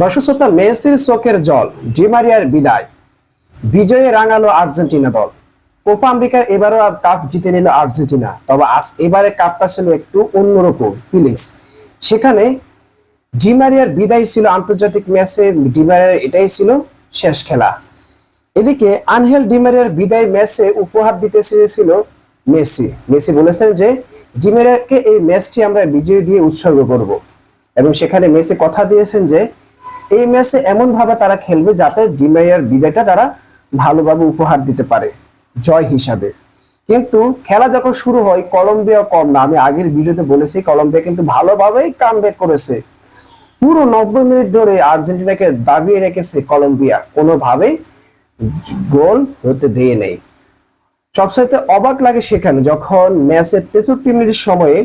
দর্শক শ্রোতা মেসির চোখের জল ডিমারিয়ার বিদায়। বিজয়ে রাঙালো আর্জেন্টিনা দল। কোপা আমেরিকার এবারও আর কাপ জিতে নিল আর্জেন্টিনা, তবে আজ এবারে কাপটা ছিল একটু অন্যরকম ফিলিংস। সেখানে ডিমারিয়ার বিদায় ছিল আন্তর্জাতিক ম্যাচে ডিমারিয়ার এটাই ছিল শেষ খেলা। এদিকে আনহেল ডিমারিয়ার বিদায় ম্যাচে উপহার দিতে চেয়েছিল মেসি। মেসি বলেছেন যে ডিমারিয়াকে এই ম্যাচটি আমরা বিজয় দিয়ে উৎসর্গ করব। এবং সেখানে মেসি কথা দিয়েছেন যে এই ম্যাচে এমন ভাবে তারা খেলবে যাতে ডিমারিয়ার বিদায়টা তারা ভালোভাবে উপহার দিতে পারে, জয় হিসাবে। কিন্তু খেলা যখন শুরু হয় কলম্বিয়া কম না। আমি আগের ভিডিওতে বলেছি, কলম্বিয়া কিন্তু ভালোভাবেই কাম করেছে। পুরো নব্বই মিনিট ধরে আর্জেন্টিনাকে দাবিয়ে রেখেছে কলম্বিয়া। কোনোভাবেই গোল হতে দিয়ে নেই। সবসাইতে অবাক লাগে সেখানে, যখন ম্যাচের তেষট্টি মিনিট সময়ে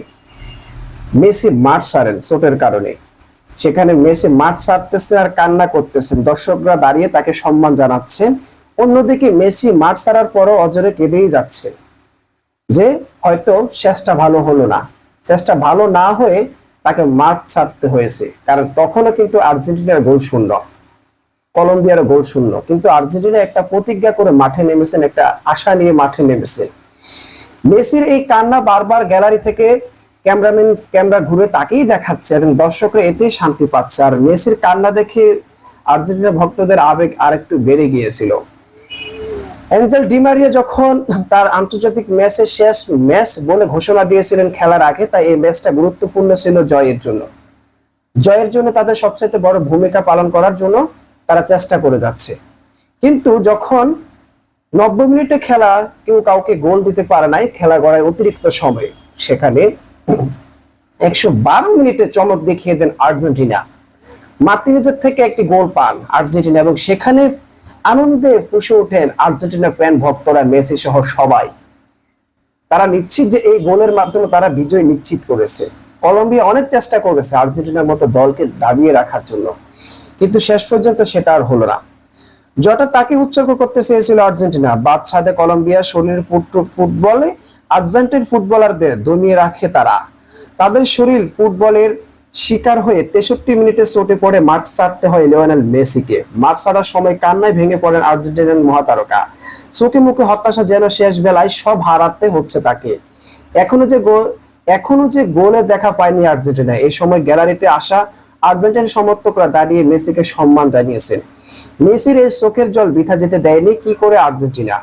মেসি মাঠ সারেন চোটের কারণে। সেখানে মেসি মাঠ ছাড়তেছে আর কান্না করতেছেন দর্শকরা দাঁড়িয়ে তাকে সম্মান জানাচ্ছেন। অন্যদিকে মেসি মাঠ ছাড়ার পরও অজরে কেঁদেই যাচ্ছে যে হয়তো শেষটা ভালো হলো না। শেষটা ভালো না হয়ে তাকে মাঠ ছাড়তে হয়েছে। কারণ তখনও কিন্তু আর্জেন্টিনার গোল শূন্য, কলম্বিয়ার গোল শূন্য। কিন্তু আর্জেন্টিনা একটা প্রতিজ্ঞা করে মাঠে নেমেছেন, একটা আশা নিয়ে মাঠে নেমেছেন। মেসির এই কান্না বারবার গ্যালারি থেকে ক্যামেরাম্যান ক্যামেরা ঘুরে তাকেই দেখাচ্ছে এবং দর্শকরা এতেই শান্তি পাচ্ছে। আর মেসির কান্না দেখে আর্জেন্টিনা ভক্তদের আবেগ আরেকটু বেড়ে গিয়েছিল। অ্যাঞ্জেল ডিমারিয়া যখন তার আন্তর্জাতিক ম্যাচের শেষ ম্যাচ বলে ঘোষণা দিয়েছিলেন খেলার আগে, তাই এই ম্যাচটা গুরুত্বপূর্ণ ছিল জয়ের জন্য। জয়ের জন্য তাদের সবচেয়ে বড় ভূমিকা পালন করার জন্য তারা চেষ্টা করে যাচ্ছে। কিন্তু যখন নব্বই মিনিটে খেলা কেউ কাউকে গোল দিতে পারে নাই, খেলা গড়ায় অতিরিক্ত সময়। সেখানে একশো বারো মিনিটে চমক দেখিয়ে দেন আর্জেন্টিনা। মার্টিনেজের থেকে একটি গোল পান আর্জেন্টিনা এবং সেখানে আনন্দে পুষে ওঠেন আর্জেন্টিনা ফ্যান ভক্তরা, মেসি সহ সবাই। তারা নিশ্চিত যে এই গোলের মাধ্যমে তারা বিজয় নিশ্চিত করেছে। কলম্বিয়া অনেক চেষ্টা করেছে আর্জেন্টিনার মতো দলকে দাবিয়ে রাখার জন্য। কিন্তু শেষ পর্যন্ত সেটা আর হলো না। যটা তাকে উৎসর্গ করতে চেয়েছিল আর্জেন্টিনা। বাদশাদে কলম্বিয়া শরীর ফুটবলে আর্জেন্টিন ফুটবলারদের দমিয়ে রাখে তারা। তাদের শরীর ফুটবলের শিকার হয়ে তেষট্টি মিনিটে চোটে পড়ে মাঠ ছাড়তে হয় লিওনেল মেসিকে। মাঠ ছাড়ার সময় কান্নায় ভেঙে পড়েন আর্জেন্টিনার মহাতারকা। চোখে মুখে হতাশা যেন শেষ বেলায় সব হারাতে হচ্ছে তাকে। এখনও যে গোল এখনও যে গোলে দেখা পায়নি আর্জেন্টিনা, এই সময় গ্যালারিতে আসা আর্জেন্টিনার সমর্থকরা দাঁড়িয়ে মেসিকে সম্মান জানিয়েছেন। মেসির এই চোখের জল বৃথা যেতে দেয়নি, কি করে আর্জেন্টিনা?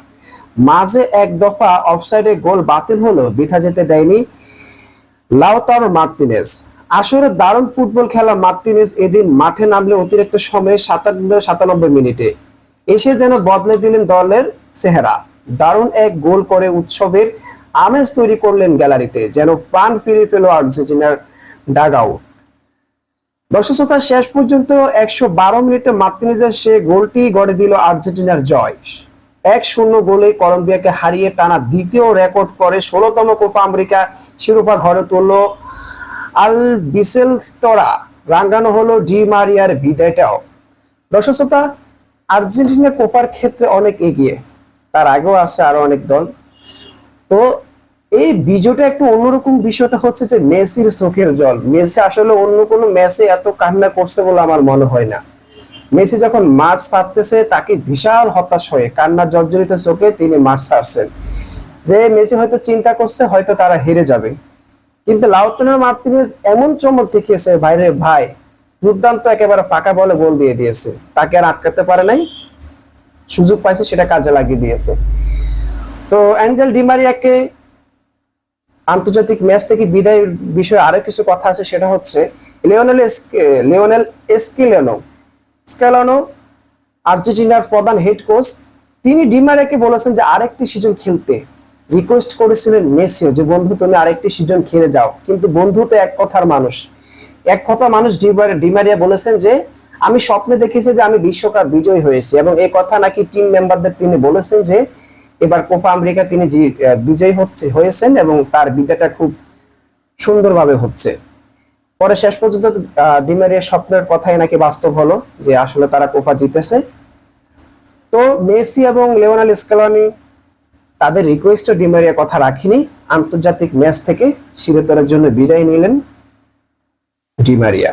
মাঝে এক দফা অফসাইডে গোল বাতিল হলো বৃথা যেতে দেয়নি লাউতারো মার্তিনেস আসলে দারুণ ফুটবল খেলা মার্তিনেস এদিন মাঠে নামলে অতিরিক্ত সময়ে সাতান্ন, সাতানব্বই মিনিটে। এসে যেন বদলে দিলেন দলের চেহারা। দারুণ এক গোল করে উৎসবের আমেজ তৈরি করলেন গ্যালারিতে, যেন প্রাণ ফিরে পেল আর্জেন্টিনার ডাগ আউট। দর্শক শ্রোতা, শেষ পর্যন্ত একশো বারো মিনিটে মার্তিনেজের সে গোলটি গড়ে দিল আর্জেন্টিনার জয়। এক শূন্য গোলে কলম্বিয়াকে হারিয়ে টানা দ্বিতীয় রেকর্ড করে ষোলোতম কোপা আমেরিকা শিরোপা ঘরে তুলল আল বিসেল বিসেলস্তরা রাঙ্গানো হলো ডি মারিয়ার বিদায়টাও। দর্শক শ্রোতা, আর্জেন্টিনা কোপার ক্ষেত্রে অনেক এগিয়ে, তার আগেও আছে আরও অনেক দল। তো এই বিজয়টা একটু অন্যরকম বিষয়টা হচ্ছে যে মেসির চোখের জল। মেসি আসলে অন্য কোনো ম্যাচে এত কান্না করছে বলে আমার মনে হয় না। মেসি যখন মাঠ ছাড়তেছে, তাকে বিশাল হতাশ হয়ে কান্নার জর্জরিত চোখে তিনি মাঠ ছাড়ছেন। যে মেসি হয়তো চিন্তা করছে, হয়তো তারা হেরে যাবে। কিন্তু লাউতনের মার্টিনেজ এমন চমক দেখিয়েছে, ভাইরে ভাই, দুর্দান্ত একেবারে ফাঁকা বলে গোল দিয়ে দিয়েছে। তাকে আর আটকাতে পারে নাই। সুযোগ পাইছে, সেটা কাজে লাগিয়ে দিয়েছে। তো অ্যাঞ্জেল ডিমারিয়াকে আন্তর্জাতিক ম্যাচ থেকে বিদায়ের বিষয়ে আরও কিছু কথা আছে, সেটা হচ্ছে, লিওনেল লিওনেল এসকিলেনো স্কেলানো, আর্জেন্টিনার প্রধান হেড কোচ তিনি ডিমারিয়াকে বলেছেন যে আরেকটি সিজন খেলতে। রিকোয়েস্ট করেছিলেন মেসিও যে, বন্ধু, তুমি আরেকটি সিজন খেলে যাও। কিন্তু বন্ধু তো এক কথার মানুষ। এক কথা মানুষ ডিমার- ডিমারিয়া বলেছেন যে, আমি স্বপ্নে দেখেছি যে আমি বিশ্বকাপ বিজয়ী হয়েছি। এবং এই কথা নাকি টিম মেম্বারদের তিনি বলেছেন যে, এবার কোপা আমেরিকা তিনি বিজয়ী হচ্ছে, হয়েছেন এবং তার বিদায়টা খুব সুন্দরভাবে হচ্ছে। পরে শেষ পর্যন্ত ডিমারিয়ার স্বপ্নের কথাই নাকি বাস্তব হলো যে আসলে তারা কোপা জিতেছে। তো মেসি এবং লেওনাল স্কালানি তাদের রিকোয়েস্টও ডিমারিয়া কথা রাখিনি। আন্তর্জাতিক ম্যাচ থেকে শিরোতরের জন্য বিদায় নিলেন ডিমারিয়া।